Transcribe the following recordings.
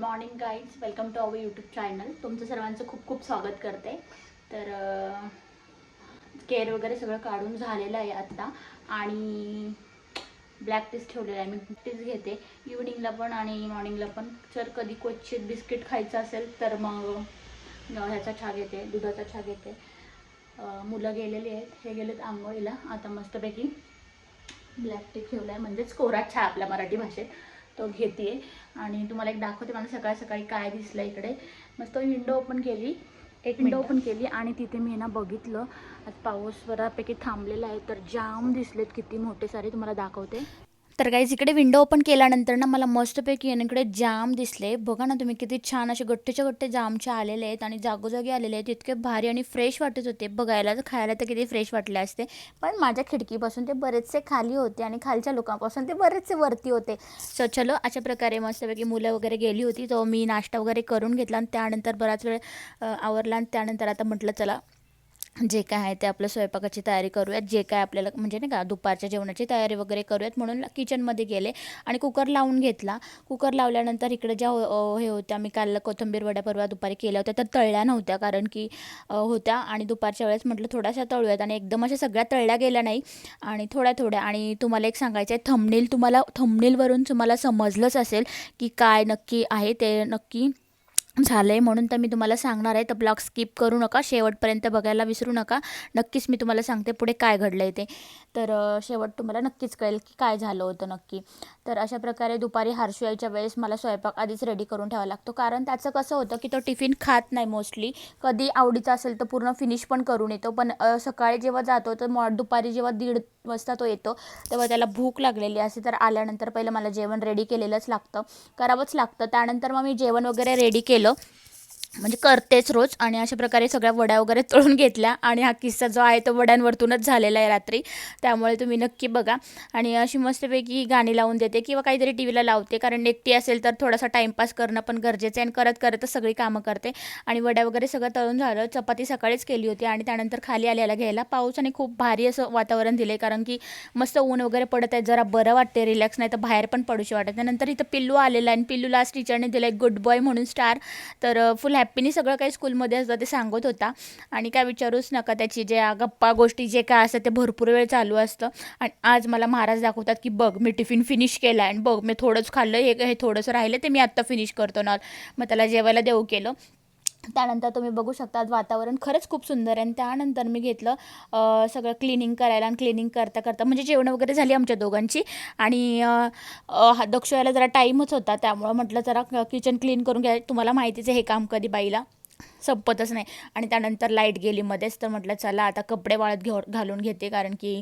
Morning guides welcome to our YouTube channel. तुमचं सर्वांचं खूप खूप स्वागत करते. तर केअर वगैरे सगळं काढून झालेलं आहे आत्ता आणि ब्लॅक टीस ठेवलेलं आहे. मी टीस घेते. इव्हिनिंगला पण आणि मॉर्निंगला पण. जर कधी क्वचित बिस्किट खायचं असेल तर मग ह्याचा छा घेते दुधाचा छा घेते. मुलं गेलेली आहेत. हे गेलेत आंघोळीला. आता मस्तपैकी ब्लॅक टी ठेवला आहे म्हणजेच कोरा छा आपल्या मराठी भाषेत. तो घेते आणि तुम्हाला एक दाखवते मला सकाळी सकाळी काय दिसलं इकडे. मस्त विंडो ओपन केली. एक विंडो ओपन केली आणि तिथे मी ना बघितलं. आज पाऊस बऱ्यापैकी थांबलेला आहे तर जाम दिसलेत किती मोठे सारे तुम्हाला दाखवते. तर काहीच इकडे विंडो ओपन केल्यानंतर ना मला मस्तपैकी आहे इकडे जाम दिसले. बघा ना तुम्ही किती छान असे गट्टेच्या गट्टे जामचे आलेले आहेत आणि जागोजागी आलेले आहेत. इतके भारी आणि फ्रेश वाटत होते. बघायला तर खायला तर किती फ्रेश वाटले असते. पण माझ्या खिडकीपासून ते बरेचसे खाली होते आणि खालच्या लोकांपासून ते बरेचसे वरती होते. सो चलो अशा प्रकारे मस्तपैकी मुलं वगैरे गेली होती. तो मी नाश्ता वगैरे करून घेतला आणि त्यानंतर बराच वेळ आवरला आणि त्यानंतर आता म्हटलं चला जे काय आहे ते आपल्या स्वयंपाकाची तयारी करूयात जे काय आपल्याला म्हणजे नाही का दुपारच्या जेवणाची तयारी वगैरे करूयात म्हणून किचनमध्ये गेले आणि कुकर लावून घेतला. कुकर लावल्यानंतर इकडे ज्या हे होत्या मी काल कोथंबीर वड्या परवा दुपारी केल्या होत्या तर तळल्या नव्हत्या कारण की होत्या आणि दुपारच्या वेळेस म्हटलं थोड्याशा तळूयात आणि एकदम अशा सगळ्या तळल्या गेल्या नाही आणि थोड्या थोड्या आणि तुम्हाला एक सांगायचं आहे थंबनेल तुम्हाला थंबनेलवरून तुम्हाला समजलंच असेल की काय नक्की आहे ते नक्की झालं आहे म्हणून तर मी तुम्हाला सांगणार आहे. तर ब्लॉग स्किप करू नका. शेवटपर्यंत बघायला विसरू नका. नक्कीच मी तुम्हाला सांगते पुढे काय घडलं आहे ते. तर शेवट तुम्हाला नक्कीच कळेल की काय झालं होतं नक्की. तर अशा प्रकारे दुपारी हारशू यायच्या वेळेस मला स्वयंपाक आधीच रेडी करून ठेवावा लागतो. कारण त्याचं कसं होतं की तो टिफिन खात नाही मोस्टली कधी आवडीचा असेल तर पूर्ण फिनिश पण करून येतो. पण सकाळी जेव्हा जातो तर मॉ दुपारी जेव्हा दीड वाजता तो येतो. तेव्हा त्याला भूक लागलेली असते. तर आल्यानंतर पहिलं मला जेवण रेडी केलेलंच लागतं. करावंच लागतं. त्यानंतर मग मी जेवण वगैरे रेडी केलं. म्हणजे करतेच रोज आणि अशा प्रकारे सगळ्या वड्या वगैरे तळून घेतल्या आणि हा किस्सा जो आहे तो वड्यांवरतूनच झालेला आहे रात्री. त्यामुळे तुम्ही नक्की बघा. आणि अशी मस्तपैकी गाणी लावून देते किंवा काहीतरी टी व्हीला लावते कारण एकटी असेल तर थोडासा टाईमपास करणं पण गरजेचं आहे आणि करत करतच सगळी कामं करते. आणि वड्या वगैरे सगळं तळून झालं चपाती सकाळीच केली होती आणि त्यानंतर खाली आल्याला घ्यायला पाऊस आणि खूप भारी असं वातावरण दिलं कारण की मस्त ऊन वगैरे पडत आहे. जरा बरं वाटते रिलॅक्स नाही तर बाहेर पण पडूशी वाटत नाही. नंतर इथं पिल्लू आलेला आहे आणि पिल्लूला टीचरने दिलं एक गुड बॉय म्हणून स्टार तर फुल हॅप्पीनी सगळं काही स्कूलमध्ये असतं ते सांगत होता. आणि काय विचारूच नका त्याची जे गप्पा गोष्टी जे काय असतं ते भरपूर वेळ चालू असतं. आणि आज मला महाराज दाखवतात की बघ मी टिफिन फिनिश केला आहे आणि बघ मी थोडंच खाल्लं हे हे थोडंसं राहिलं ते मी आत्ता फिनिश करतो. ना मग त्याला जेवायला देऊ केलं. त्यानंतर तुम्ही बघू शकता वातावरण खरंच खूप सुंदर आहे. आणि त्यानंतर मी घेतलं सगळं क्लिनिंग करायला आणि क्लिनिंग करता करता म्हणजे जेवण वगैरे झाली आमच्या दोघांची. आणि हा दक्ष यायला जरा टाईमच होता. त्यामुळं म्हटलं जरा किचन क्लीन करून घ्या. तुम्हाला माहितीच आहे हे काम कधी बाईला संपतच नाही. आणि त्यानंतर लाइट गेली मध्येच. तर म्हटलं चला आता कपडे वाळत घेऊ घालून घेते. कारण की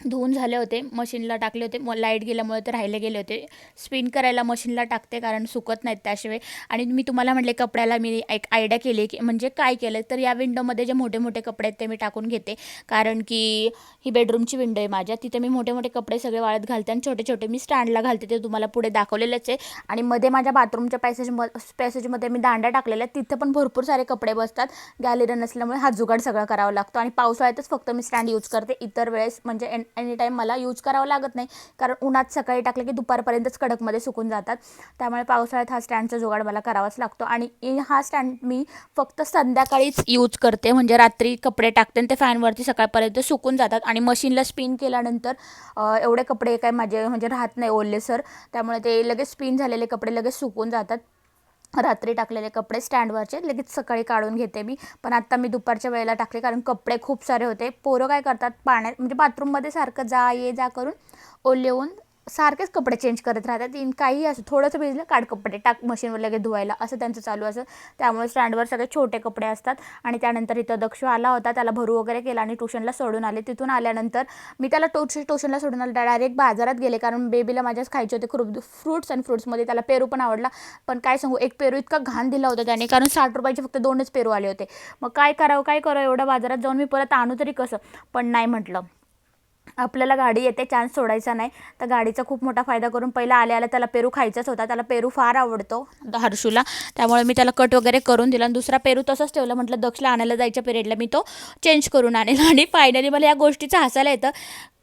धुवून झाले होते. मशीनला टाकले होते. म लाइट गेल्यामुळे ते राहिले गेले होते. स्पिन करायला मशीनला टाकते कारण सुकत नाहीत त्याशिवाय. आणि मी तुम्हाला म्हटले कपड्याला मी एक आयडिया केली की म्हणजे काय केलं? तर या विंडोमध्ये जे मोठे मोठे कपडे आहेत ते मी टाकून घेते. कारण की ही बेडरूमची विंडो आहे माझ्या. तिथे मी मोठे मोठे कपडे सगळे वाळत घालते आणि छोटे छोटे मी स्टँडला घालते. ते तुम्हाला पुढे दाखवलेलेच आहे. आणि मध्ये माझ्या बाथरूमच्या पॅसेज पॅसेजमध्ये मी दांड्या टाकलेल्या आहेत. तिथे पण भरपूर सारे कपडे बसतात. गॅलरी नसल्यामुळे हा जुगाड सगळं करावा लागतो. आणि पावसाळ्यातच फक्त मी स्टँड यूज करते. इतर वेळेस म्हणजे एनी टाईम मला यूज करावं लागत नाही. कारण उन्हात सकाळी टाकलं की दुपारपर्यंतच कडकमध्ये सुकून जातात. त्यामुळे पावसाळ्यात हा स्टँडचा जुगाड मला करावाच लागतो. आणि हा स्टँड मी फक्त संध्याकाळीच यूज करते. म्हणजे रात्री कपडे टाकते आणि ते फॅनवरती सकाळपर्यंत सुकून जातात. आणि मशीनला स्पिन केल्यानंतर एवढे कपडे काय माझे म्हणजे राहत नाही ओले सर. त्यामुळे ते लगेच स्पिन झालेले कपडे लगेच सुकून जातात. रात्री टाकलेले कपडे स्टँडवरचे लगेच सकाळी काढून घेते मी. पण आत्ता मी दुपारच्या वेळेला टाकले कारण कपडे खूप सारे होते. पोरं काय करतात? पाण्यात म्हणजे बाथरूममध्ये सारखं जा ये जा करून ओले होऊन सारखेच कपडे चेंज करत राहतात. इन काही असं थोडंसं भिजलं काढ कपडे टाक मशीनवर लगेच धुवायला. असं त्यांचं चालू असं. त्यामुळे स्टँडवर सगळे छोटे कपडे असतात. आणि त्यानंतर इथं दक्ष आला होता. त्याला भरू वगैरे केला आणि ट्युशनला सोडून आले. तिथून आल्यानंतर मी त्याला टोच ट्युशनला सोडून आलं. डायरेक्ट बाजारात गेले. कारण बेबीला माझ्याच खायचे होते. खूप फ्रुट्स आणि फ्रुट्समध्ये त्याला पेरू पण आवडला. पण काय सांगू एक पेरू इतका घाण दिला होता त्याने. कारण साठ रुपयाचे फक्त दोनच पेरू आले होते. मग काय करावं काय करावं? एवढं बाजारात जाऊन मी परत आणू तरी कसं? पण नाही म्हटलं. आपल्याला गाडी येते चान्स सोडायचा नाही. तर गाडीचा खूप मोठा फायदा करून पहिला आल्या आल्या त्याला पेरू खायचाच होता. त्याला पेरू फार आवडतो हर्षूला. त्यामुळे मी त्याला कट वगैरे करून दिला. आणि दुसरा पेरू तसंच ठेवला. म्हटलं दक्षला आणायला जायच्या पिरियडला मी तो चेंज करून आणेल. आणि फायनली मला या गोष्टीचं हसायला येतं.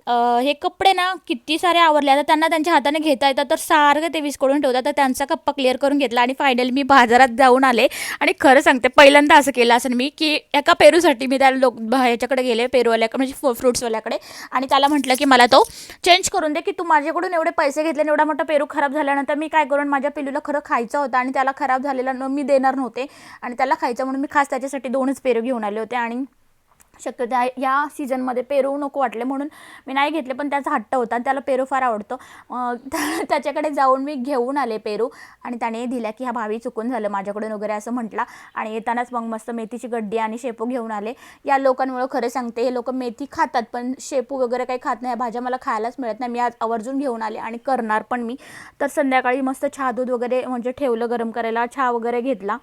हे कपडे ना किती सारे आवडले आता त्यांना त्यांच्या हाताने घेता येतात तर सारखं ते विस्कळून ठेवतात. तर त्यांचा कप्पा क्लिअर करून घेतला आणि फायनली मी बाजारात जाऊन आले. आणि खरं सांगते पहिल्यांदा असं केलं असं मी की एका पेरूसाठी मी त्या लोक ह्याच्याकडे गेले पेरूवाल्याकडे म्हणजे फ्रुट्सवाल्याकडे आणि त्याला म्हटलं की मला तो चेंज करून दे की तू माझ्याकडून एवढे पैसे घेतले एवढा मोठा पेरू खराब झाल्यानंतर मी काय करून माझ्या पिलूला खरं खायचं होतं आणि त्याला खराब झालेला न मी देणार नव्हते. आणि त्याला खायचं म्हणून मी खास त्याच्यासाठी दोनच पेरू घेऊन आले होते. आणि शक्यतो या सीझनमध्ये पेरू नको वाटले म्हणून मी नाही घेतले पण त्याचा हट्ट होता आणि त्याला पेरू फार आवडतो. त्या- त्याच्याकडे जाऊन मी घेऊन आले पेरू आणि त्याने दिल्या की हा भावी चुकून झालं माझ्याकडून वगैरे असं म्हटला आणि येतानाच मग मस्त मेथीची गड्डी आणि शेपू घेऊन आले. या लोकांमुळं खरं सांगते हे लोक मेथी खातात पण शेपू वगैरे काही खात नाही. भाज्या मला खायलाच मिळत नाही. मी आज आवर्जून घेऊन आले आणि करणार पण मी. तर संध्याकाळी मस्त चहा दूध वगैरे म्हणजे ठेवलं गरम करायला चहा वगैरे घेतला.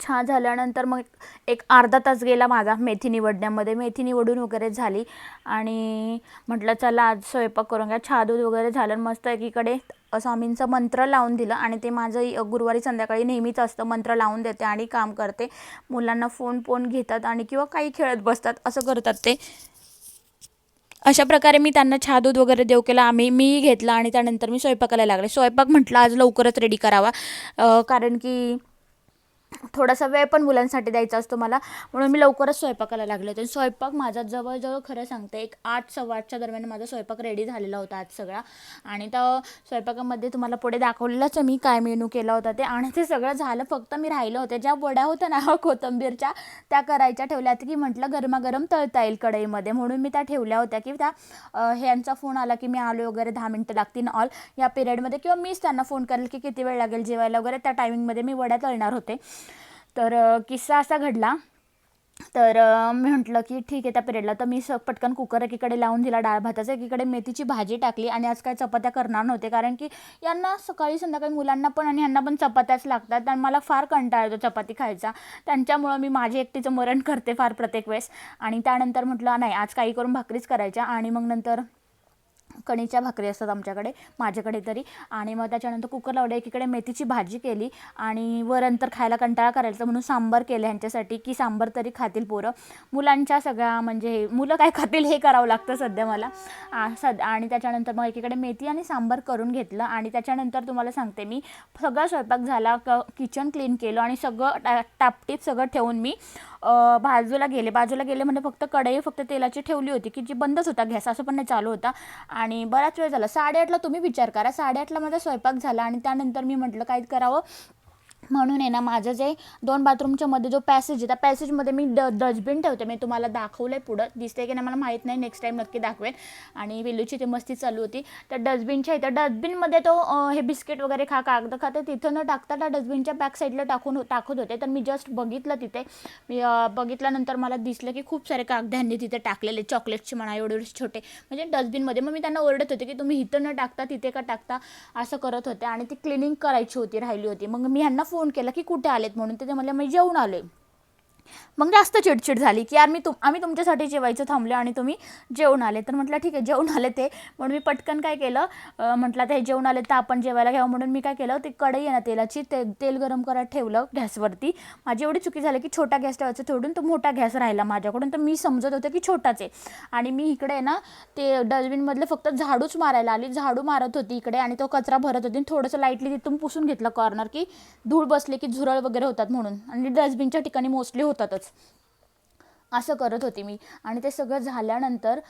छान झाल्यानंतर मग एक अर्धा तास गेला माझा मेथी निवडण्यामध्ये. मेथी निवडून वगैरे झाली. आणि म्हटलं चला आज स्वयंपाक करून घ्या. छा दूध वगैरे झालं आणि मस्त एकीकडे स्वामींचं मंत्र लावून दिलं. आणि ते माझं गुरुवारी संध्याकाळी नेहमीच असतं मंत्र लावून देते आणि काम करते. मुलांना फोन फोन घेतात आणि किंवा काही खेळत बसतात असं करतात ते. अशा प्रकारे मी त्यांना छा दूध वगैरे देऊ केला. आम्ही मी घेतला आणि त्यानंतर मी स्वयंपाकाला लागले. स्वयंपाक म्हटलं आज लवकरच रेडी करावा. कारण की थोडासा वेळ पण मुलांसाठी द्यायचा असतो मला. म्हणून मी लवकरच स्वयंपाकाला लागले होते. स्वयंपाक माझा जवळजवळ खरं सांगते एक आठ सव्वा आठच्या दरम्यान माझा स्वयंपाक रेडी झालेला होता आज सगळा. आणि त्या स्वयंपाकामध्ये तुम्हाला पुढे दाखवलेलंच मी काय मेनू केला होता ते. आणि ते सगळं झालं फक्त मी राहिलं होते. ज्या वड्या होत्या ना कोथंबीरच्या त्या करायच्या ठेवल्या होत्या की म्हटलं गरमागरम तळता येईल कढईमध्ये. म्हणून मी त्या ठेवल्या होत्या की त्या ह्यांचा फोन आला की मी आलो वगैरे दहा मिनटं लागतील ऑल या पिरियडमध्ये किंवा मीच त्यांना फोन करेल की किती वेळ लागेल जेवायला वगैरे त्या टायमिंगमध्ये मी वड्या तळणार होते. तर किस्सा असा घडला. तर मी म्हटलं की ठीक आहे त्या पिरियडला. तर मी स पटकन कुकर एकीकडे लावून दिला डाळ भाताचा. एकीकडे मेथीची भाजी टाकली आणि आज काय चपात्या करणार नव्हते. कारण की यांना सकाळी संध्याकाळी मुलांना पण आणि ह्यांना पण चपात्याच लागतात. आणि मला फार कंटाळा येतो चपाती खायचा. त्यांच्यामुळं मी माझे एकटीचं मरण करते फार प्रत्येक वेळेस. आणि त्यानंतर म्हटलं नाही आज काही करून भाकरीच करायच्या. आणि मग नंतर कणीच्या भाकरी असतात आमच्याकडे माझ्याकडे तरी. आणि मग त्याच्यानंतर कुकर लावलं एकीकडे मेथीची भाजी केली आणि वरण तर खायला कंटाळा करायचा म्हणून सांबार केलं ह्यांच्यासाठी की सांबार तरी खातील पोरं. मुलांच्या सगळ्या म्हणजे मुलं काय खातील हे करावं लागतं सध्या मला. सद आणि त्याच्यानंतर मग एकीकडे मेथी आणि सांबार करून घेतलं. आणि त्याच्यानंतर तुम्हाला सांगते मी सगळा स्वयंपाक झाला क किचन क्लीन केलं आणि सगळं टा टापटीप सगळं ठेवून मी बाजूला गेले. बाजूला गेले म्हणजे फक्त कढई फक्त तेलाची ठेवली होती की जी बंदच होता गॅस असं पण नाही चालू होता. आणि आणि बराच वेळ झाला. साडेआठला तुम्ही विचार करा. साडेआठला माझा स्वयंपाक झाला आणि त्यानंतर मी म्हटलं काय करावं? म्हणून आहे ना माझं जे दोन बाथरूमच्या मध्ये जो पॅसेज आहे त्या पॅसेजमध्ये मी ड डस्टबिन ठेवते. मी तुम्हाला दाखवलं आहे पुढं. दिसते की नाही मला माहीत नाही. नेक्स्ट टाईम नक्की दाखवेन. आणि वेलूची ते मस्ती चालू होती. त्या डस्टबिनच्या इथं डस्टबिनमध्ये तो हे बिस्किट वगैरे खा कागद खाते. तिथं न टाकता त्या डस्टबिनच्या बॅक साईडला टाकून हो-, टाकत होते. तर मी जस्ट बघितलं तिथे. मी बघितल्यानंतर मला दिसलं की खूप सारे कागदांनी तिथे टाकलेले. चॉकलेटचे म्हणा एवढे एवढे छोटे. म्हणजे डस्टबिनमध्ये मग मी त्यांना ओरडत होते की तुम्ही इथं न टाकता तिथे का टाकता असं करत होते. आणि ती क्लिनिंग करायची होती राहिली होती. मग मी ह्यांना फोन केला की कुठे आलेत म्हणून. ते म्हणले मी जेवून आले मग जास्त चिडचिड झाली की यार मी तुम आम्ही तुमच्यासाठी जेवायचं थांबलो आणि तुम्ही जेवण आले. तर म्हटलं ठीक आहे जेवण आले ते. म्हणून मी पटकन काय केलं म्हटलं ते जेवण आले तर आपण जेवायला घ्यावं. म्हणून मी काय केलं ते कढई आहे ना तेलाची ते तेल गरम करत ठेवलं गॅसवरती. माझी एवढी चुकी झाली की छोटा गॅस ठेवायचा थोडून तो मोठा गॅस राहिला माझ्याकडून. तर मी समजत होते की छोटाच आहे. आणि मी इकडे आहे ना ते डस्टबिनमधलं फक्त झाडूच मारायला आली. झाडू मारत होती इकडे आणि तो कचरा भरत होती. आणि थोडंसं लाईटली तिथून पुसून घेतलं कॉर्नर की धूळ बसले की झुरळ वगैरे होतात म्हणून. आणि डस्टबिनच्या ठिकाणी मोस्टली होतातच. असं करत होती मी. आणि ते सगळं झाल्यानंतर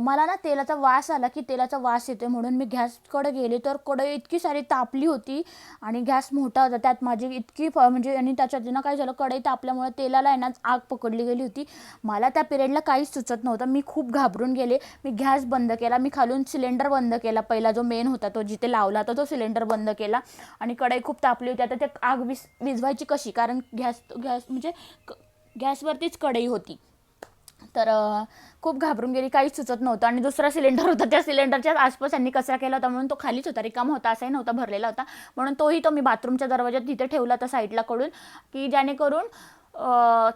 मला ना तेलाचा वास आला की तेलाचा वास येतो म्हणून मी गॅसकडे गेले तर कढई इतकी सारी तापली होती आणि गॅस मोठा होता. त्यात माझी इतकी फ म्हणजे आणि त्याच्यात ना काय झालं कढई तापल्यामुळे तेलाला आहे ना आग पकडली गेली होती. मला त्या पिरियडला काहीच सुचत नव्हतं. मी खूप घाबरून गेले. मी गॅस बंद केला. मी खालून सिलेंडर बंद केला. पहिला जो मेन होता तो जिथे लावला होता तो सिलेंडर बंद केला. आणि कढई खूप तापली होती. आता ते आग विस विझवायची कशी? कारण गॅस गॅस म्हणजे गॅसवरतीच कढई होती. तर खूप घाबरून गेली काहीच सुचत नव्हतं. आणि दुसरा सिलेंडर होता. त्या सिलेंडरच्या आसपास त्यांनी कचरा केला होता. म्हणून तो खालीच होता. रिकामा होता. असाही नव्हता. भरलेला होता. म्हणून तोही तो मी बाथरूमच्या दरवाज्यात तिथे ठेवला होता साईडला कडून की जेणेकरून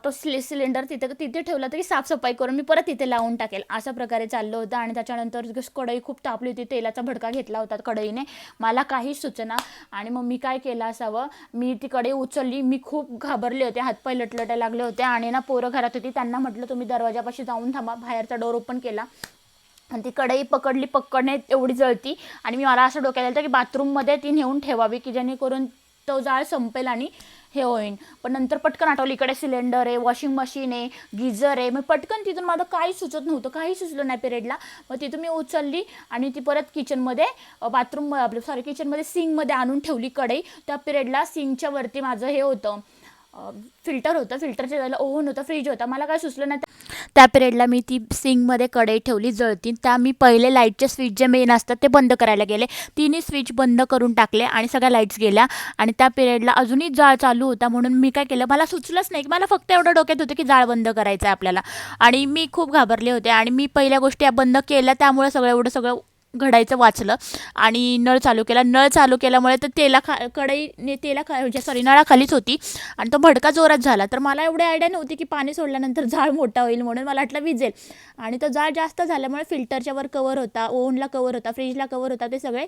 तो सिले सिलेंडर तिथे तिथे ठेवला तरी साफसफाई करून मी परत तिथे लावून टाकेल. अशा प्रकारे चाललं होतं आणि त्याच्यानंतर कढई खूप तापली होती तेलाचा भडका घेतला होता कढईने. मला काहीच सूचना आणि मग मी काय केलं असावं? मी ती कढई उचलली. मी खूप घाबरले होते. हातपाय लटलटायला लागले होते आणि ना पोरं घरात होती. त्यांना म्हटलं तुम्ही दरवाजापाशी जाऊन थांबा. बाहेरचा डोर ओपन केला. आणि ती कढई पकडली. पकडणे एवढी जळती आणि मी मला असं डोक्यात आलं की बाथरूममध्ये ती नेऊन ठेवावी की जेणेकरून तो जाळ संपेल आणि हे होईन. पण नंतर पटकन आठवलं इकडे सिलेंडर आहे वॉशिंग मशीन आहे गिझर आहे. मग पटकन तिथून माझं काही सुचत नव्हतं काही सुचलं नाही पिरियडला मग तिथून मी उचलली आणि ती परत किचनमध्ये बाथरूम आपलं सॉरी किचनमध्ये सिंगमध्ये आणून ठेवली कढई. त्या पिरियडला सिंगच्या वरती माझं हे होतं. फिल्टर होतं. फिल्टरच्या जायला ओव्हन होतं. फ्रीज होता. मला काय सुचलं नाही त्या पिरियडला मी ती सिंगमध्ये कढई ठेवली जळती त्या मी पहिले लाईटचे स्विच जे मेन असतात ते बंद करायला गेले. तिन्ही स्विच बंद करून टाकले आणि सगळ्या लाईट्स गेल्या. आणि त्या पिरियडला अजूनही जाळ चालू होता म्हणून मी काय केलं मला सुचलंच नाही. की मला फक्त एवढं डोक्यात होतं की जाळ बंद करायचं आहे आपल्याला. आणि मी खूप घाबरले होते. आणि मी पहिल्या गोष्टी या बंद केल्या. त्यामुळे सगळं एवढं सगळं घडायचं वाचलं आणि नळ चालू केला. नळ चालू केल्यामुळे तर तेला खा कढई तेला खा म्हणजे सॉरी नळाखालीच होती आणि तो भडका जोरात झाला. तर मला एवढी आयडिया नव्हती की पाणी सोडल्यानंतर जाळ मोठा होईल म्हणून मला वाटलं विजेल. आणि तो जाळ जास्त झाल्यामुळे फिल्टरच्या वर कवर होता ओव्हनला कवर होता फ्रीजला कवर होता ते सगळे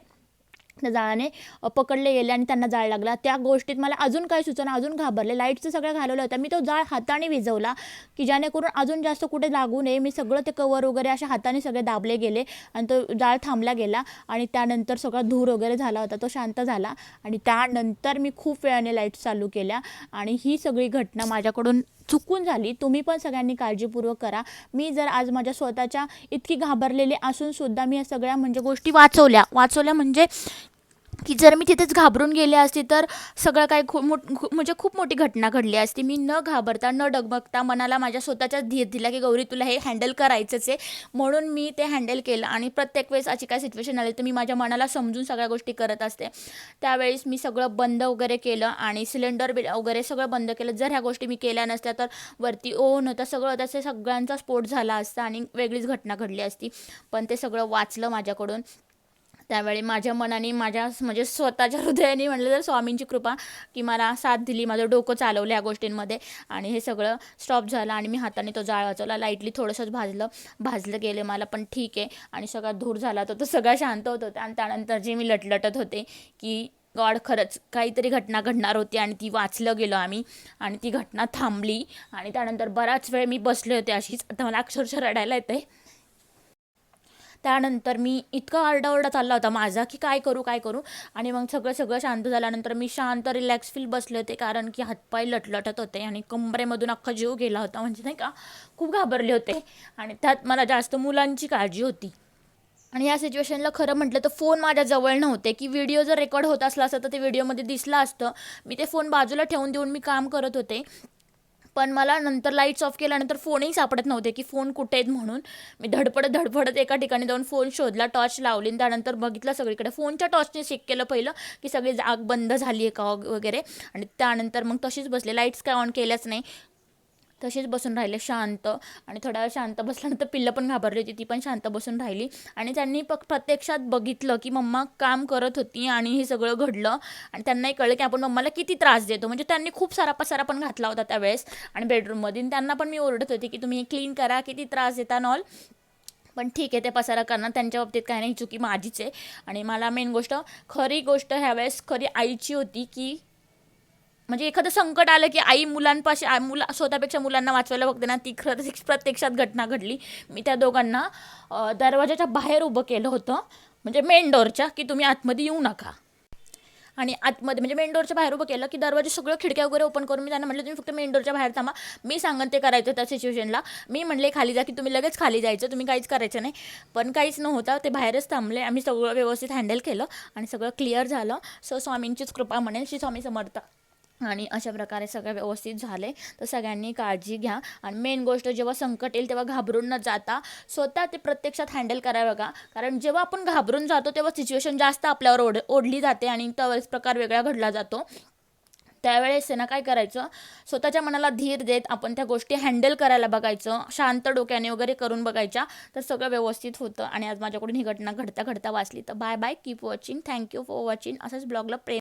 जाळाने पकडले गेले आणि त्यांना जाळ लागला. त्या गोष्टीत मला अजून काय सूचना अजून घाबरले. लाईटचं सगळं घालवलं होतं. मी तो जाळ हाताने विझवला की जेणेकरून अजून जास्त कुठे लागू नये. मी सगळं ते कवर वगैरे अशा हाताने सगळे दाबले गेले आणि तो जाळ थांबला गेला आणि त्यानंतर सगळा धूर वगैरे झाला होता. तो शांत झाला आणि त्यानंतर मी खूप वेळाने लाइट चालू केल्या आणि ही सगळी घटना माझ्याकडून चुकून झाली तुम्ही पण सगळ्यांनी काळजीपूर्वक करा. मी जर आज माझ्या स्वतःच्या इतकी घाबरलेली असून सुद्धा मी या सगळ्या म्हणजे गोष्टी वाचवल्या. वाचवल्या म्हणजे की जर मी तिथेच घाबरून गेले असते तर सगळं काय खूप मोठ खूप- म्हणजे खूप मोठी घटना घडली असती. मी न घाबरता न डगमगता मनाला माझ्या स्वतःच्याच धीर दिला की गौरी तुला हे हँडल करायचंच आहे. म्हणून मी ते हँडल केलं आणि प्रत्येक वेळेस अशी काय सिच्युएशन आली तर मी माझ्या मनाला समजून सगळ्या गोष्टी करत असते. त्यावेळेस मी सगळं बंद वगैरे केलं आणि सिलेंडर वगैरे सगळं बंद केलं. जर ह्या गोष्टी मी केल्या नसत्या तर वरती ओन होतं सगळं त्याचे सगळ्यांचा स्फोट झाला असता आणि वेगळीच घटना घडली असती. पण ते सगळं वाचलं माझ्याकडून. त्यावेळी माझ्या मनाने माझ्या म्हणजे स्वतःच्या हृदयाने म्हटलं तर स्वामींची कृपा की मला साथ दिली माझं डोकं चालवलं या गोष्टींमध्ये आणि हे सगळं स्टॉप झालं आणि मी हाताने तो जाळ वाचवला. लाईटली थोडंसंच भाजलं भाजलं गेलं मला पण ठीक आहे. आणि सगळा धूर झाला तर तो सगळा शांत होत होता. आणि त्यानंतर जे मी लटलटत होते की गॉड खरंच काहीतरी घटना घडणार होती आणि ती वाचलं गेलो आम्ही आणि ती घटना थांबली. आणि त्यानंतर बराच वेळ मी बसले होते अशीच. आता मला अक्षरशः रडायला येते त्यानंतर मी इतका आरडाओरडा चालला होता माझा की काय करू काय करू? आणि मग सगळं सगळं शांत झाल्यानंतर मी शांत रिलॅक्स फील बसले होते कारण की हातपाय लटलटत होते आणि कंबरेमधून अख्खा जीव गेला होता म्हणजे नाही का खूप घाबरले होते. आणि त्यात मला जास्त मुलांची काळजी होती. आणि या सिच्युएशनला खरं म्हटलं तर फोन माझ्या जवळ नव्हते की व्हिडिओ जर रेकॉर्ड होत असला असतं तर ते व्हिडिओमध्ये दिसला असतं. मी ते फोन बाजूला ठेवून देऊन मी काम करत होते. पण मला नंतर लाईट्स ऑफ केल्यानंतर फोनही सापडत नव्हते की फोन कुठे आहेत म्हणून. मी धडपडत धडपडत एका ठिकाणी जाऊन फोन शोधला टॉर्च लावली आणि त्यानंतर बघितलं सगळीकडे. फोनच्या टॉर्चने चेक केलं पहिलं की सगळी जाग बंद झाली आहे का वगैरे. आणि त्यानंतर मग तशीच बसले. लाईट्स काय ऑन केल्याच नाही. तशीच बसून राहिले शांत. आणि थोडा वेळ शांत बसल्यानंतर पिल्लं पण घाबरली होती ती पण शांत बसून राहिली. आणि त्यांनी प प्रत्यक्षात बघितलं की मम्मा काम करत होती आणि हे सगळं घडलं. आणि त्यांनाही कळलं की आपण मम्माला किती त्रास देतो. म्हणजे त्यांनी खूप सारा पसारा पण घातला होता त्यावेळेस. आणि बेडरूममध्ये त्यांना पण मी ओरडत होती की तुम्ही क्लीन करा किती त्रास देता नॉल पण ठीक आहे ते पसारा करणं त्यांच्या बाबतीत काही नाही चुकी माझीच आहे. आणि मला मेन गोष्ट खरी गोष्ट ह्यावेळेस खरी आईची होती की म्हणजे एखादं संकट आलं की आई मुलांपाशी आ- मुला स्वतःपेक्षा मुलांना वाचवायला बघते ना ती खरं प्रत्यक्षात घटना घडली. मी त्या दोघांना अ, दरवाजाच्या बाहेर उभं केलं होतं. म्हणजे मेन डोअरच्या की तुम्ही आतमध्ये येऊ नका. आणि आतमध्ये म्हणजे मेनडोरच्या बाहेर उभं केलं की दरवाजे सगळं खिडक्या वगैरे ओपन करून मी त्यांना म्हटलं तुम्ही फक्त मेनडोरच्या बाहेर थांबा. मी सांगन ते करायचं त्या सिच्युएशनला मी म्हणले खाली जा की तुम्ही लगेच खाली जायचं. तुम्ही काहीच करायचं नाही. पण काहीच नव्हतं ते बाहेरच थांबले. आम्ही सगळं व्यवस्थित हँडल केलं आणि सगळं क्लिअर झालं. सो स्वामींचीच कृपा म्हणेल श्री स्वामी समर्थ. आणि अशा प्रकारे सगळं व्यवस्थित झाले तर सगळ्यांनी काळजी घ्या. आणि मेन गोष्ट जेव्हा संकट येईल तेव्हा घाबरून न जाता स्वतः ते प्रत्यक्षात हँडल करा का कारण जेव्हा आपण घाबरून जातो तेव्हा सिच्युएशन जास्त आपल्यावर ओढ ओढली जाते आणि त्यावेळेस प्रकार वेगळा घडला जातो. त्यावेळेस आहे ना काय करायचं? स्वतःच्या मनाला धीर देत आपण त्या गोष्टी हँडल करायला बघायचं. शांत डोक्याने वगैरे करून बघायच्या. तर सगळं व्यवस्थित होतं. आणि आज माझ्याकडून ही घटना घडता घडता वाचली. तर bye bye keep watching thank you for watching असंच ब्लॉगला प्रेम